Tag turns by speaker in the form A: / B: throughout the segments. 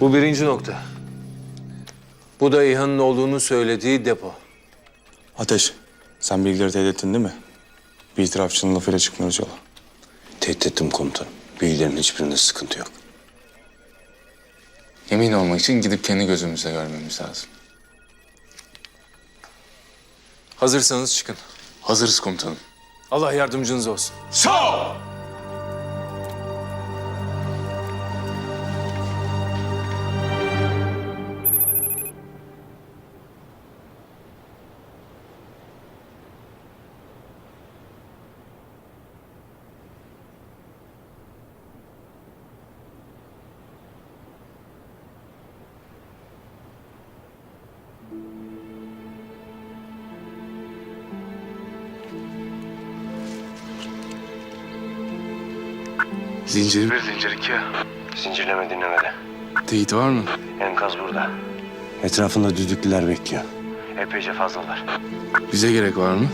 A: Bu birinci nokta. Bu da İHA'nın olduğunu söylediği depo.
B: Ateş, sen bilgileri teyit ettin değil mi? Bir itirafçının lafıyla çıkmıyoruz yola.
C: Tehdit ettim komutanım. Bilgilerin hiçbirinde sıkıntı yok.
D: Emin olmak için gidip kendi gözümüzle görmemiz lazım.
A: Hazırsanız çıkın.
D: Hazırız komutanım.
A: Allah yardımcınız olsun.
D: Zincir
E: Bir zincir iki. Zincirleme dinlemede.
D: teyit var mı?
E: Enkaz burada.
C: Etrafında düdüklüler bekliyor.
E: Epeyce fazlalar.
D: Bize gerek var mı?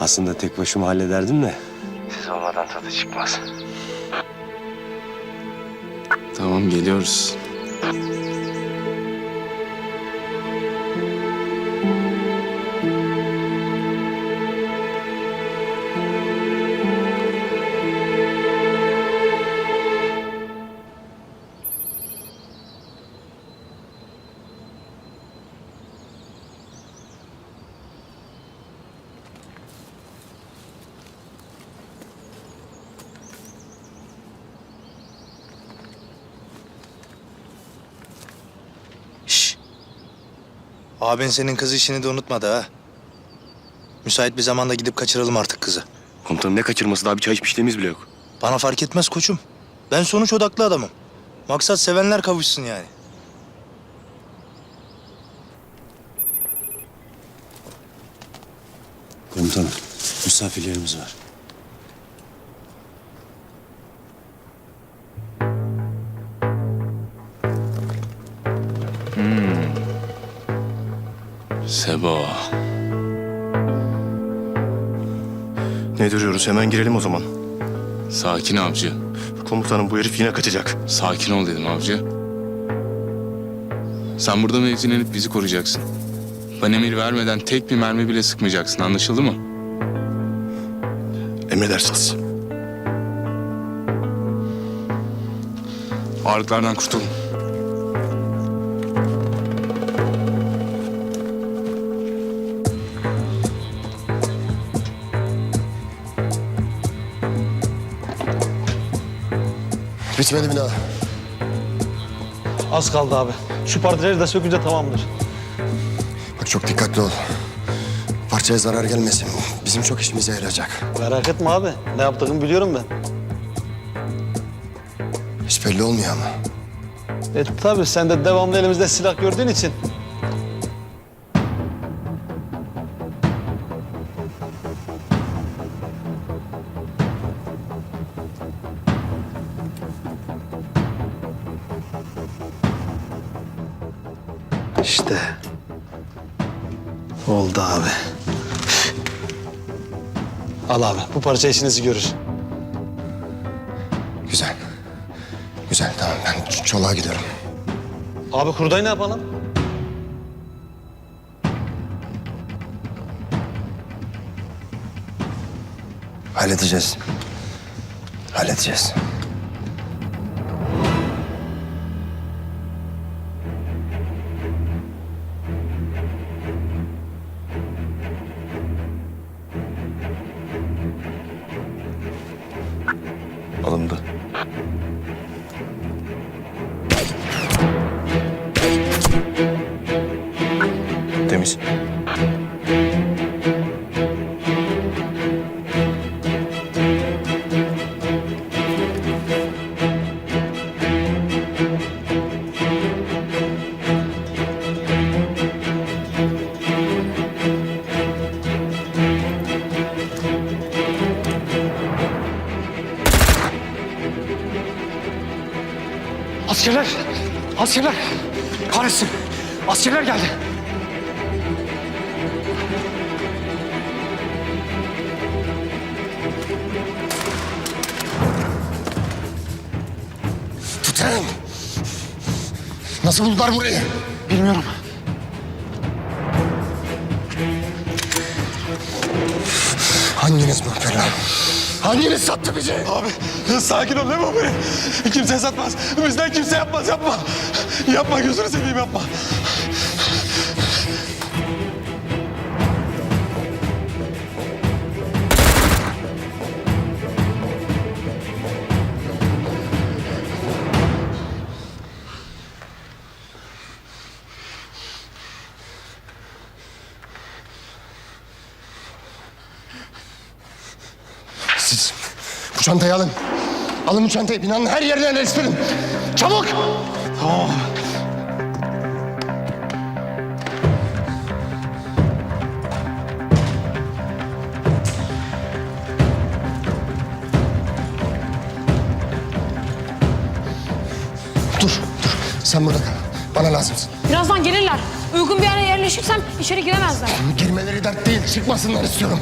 C: Aslında tek başıma hallederdim de.
E: Siz olmadan tadı çıkmaz.
D: Tamam geliyoruz.
F: Abin senin kız işini de unutmadı ha. Müsait bir zamanda gidip kaçıralım artık kızı.
C: Komutanım ne kaçırması daha bir çay içmişliğimiz bile yok.
F: Bana fark etmez koçum. Ben sonuç odaklı adamım. Maksat sevenler kavuşsun yani.
C: Komutanım misafirlerimiz var.
D: Sebo.
G: Ne duruyoruz? Hemen girelim o zaman.
D: Sakin avcı.
G: Komutanım bu herif yine kaçacak.
D: Sakin ol dedim avcı. Sen burada mevzilenip bizi koruyacaksın. Ben emir vermeden tek bir mermi bile sıkmayacaksın anlaşıldı mı?
G: Emredersiniz.
D: Ağırlıklardan kurtulun.
G: Bitmedi daha?
H: Az kaldı abi. Şu parçaları da sökünce tamamdır.
G: Bak çok dikkatli ol. Parçaya zarar gelmesin. Bizim çok işimize yarayacak.
H: Merak etme abi. Ne yaptığımı biliyorum ben.
G: Hiç belli olmuyor ama.
H: E tabii sen de devamlı elimizde silah gördüğün için. İşte. Oldu abi. Al abi. Bu parça işinizi görür.
G: Güzel. Güzel tamam ben ç- çoluğa gidiyorum.
H: Abi hurdayı ne yapalım?
G: Halledeceğiz. Halledeceğiz.
H: Askerler! Askerler! Kahretsin! Askerler geldi!
G: Sen! Nasıl buldular burayı?
H: Bilmiyorum.
G: Hanginiz lan? Hanginiz sattı bizi?
H: Abi sakin ol deme beni. Kimse satmaz. Bizden kimse yapmaz yapma. Yapma gözünü seveyim yapma.
G: Siz bu çantayı alın. Alın bu çantayı binanın her yerine yerleştirin. Çabuk!
H: Tamam.
G: Dur, dur. Sen burada kal. Bana lazımsın.
I: Birazdan gelirler. Uygun bir yere yerleşirsem içeri giremezler.
G: Girmeleri dert değil, çıkmasınlar istiyorum.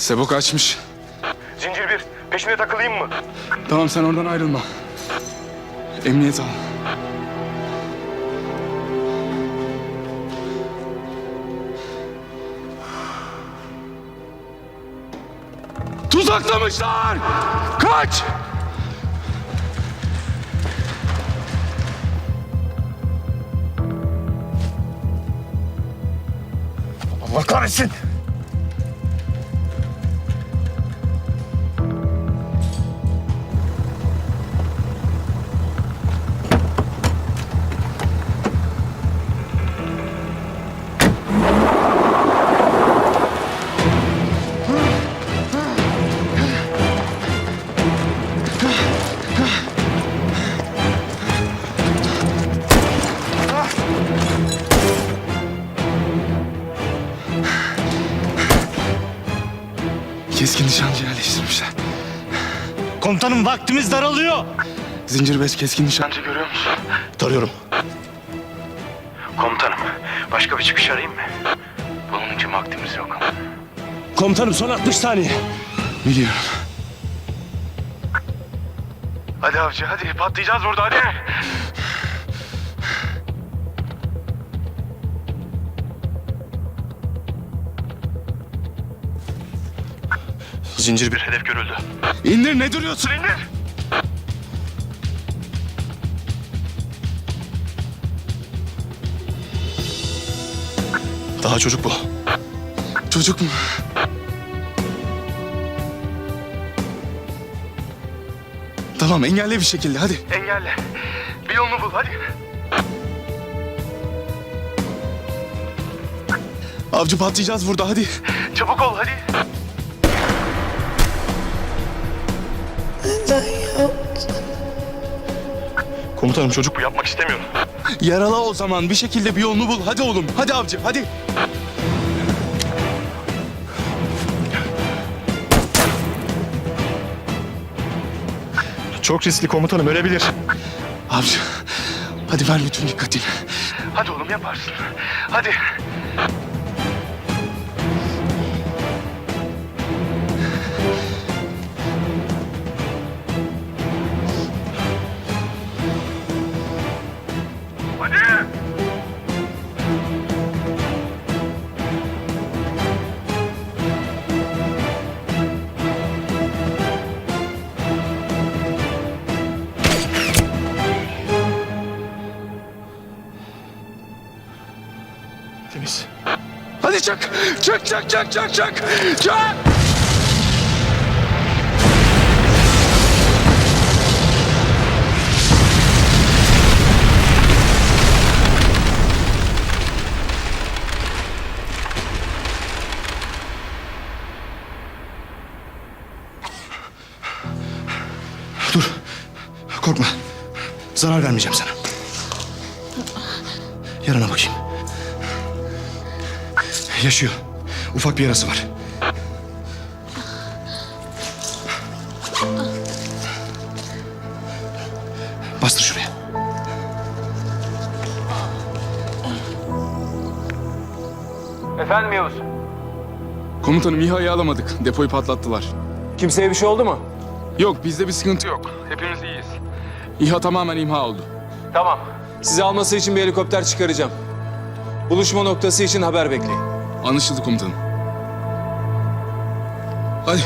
D: Sebo kaçmış.
E: Zincir bir. Peşine takılayım mı?
D: Tamam sen oradan ayrılma. Emniyet al. Tuzaklamışlar! Kaç!
G: Allah kahretsin!
D: Keskin nişancı yerleştirmişler.
H: Komutanım vaktimiz daralıyor.
D: Zincir beş keskin nişancı görüyor musun?
H: Tarıyorum.
E: Komutanım. Başka bir çıkış arayayım mı? Bunun için vaktimiz yok.
H: Komutanım son 60 saniye.
D: Biliyorum.
E: Hadi avcı hadi. Patlayacağız burada hadi.
H: Zincir bir hedef görüldü.
D: İndir ne duruyorsun indir.
H: Daha çocuk bu.
D: Çocuk mu? Tamam engelle bir şekilde hadi.
E: Engelle. Bir yolunu bul hadi.
D: Avcı patlayacağız burada hadi.
E: Çabuk ol hadi.
H: Komutanım çocuk bu yapmak istemiyorum.
D: Yarala o zaman bir şekilde bir yolunu bul. Hadi oğlum hadi avcı hadi.
H: Çok riskli komutanım ölebilir.
D: Avcı hadi ver bütün dikkatini.
E: Hadi oğlum yaparsın. Hadi.
D: Çık çık çık çık çık. Çık.
E: Dur. Korkma. Zarar vermeyeceğim sana. Yarana bakayım. Yaşıyor. Ufak bir yarası var. Bastır şuraya.
J: Efendim Yavuz?
D: Komutanım İHA'yı alamadık. Depoyu patlattılar.
A: Kimseye bir şey oldu mu?
D: Yok bizde bir sıkıntı yok. Hepimiz iyiyiz. İHA tamamen imha oldu.
J: Tamam.
A: Sizi alması için bir helikopter çıkaracağım. Buluşma noktası için haber bekleyin.
D: Anlaşıldı komutanım. Hadi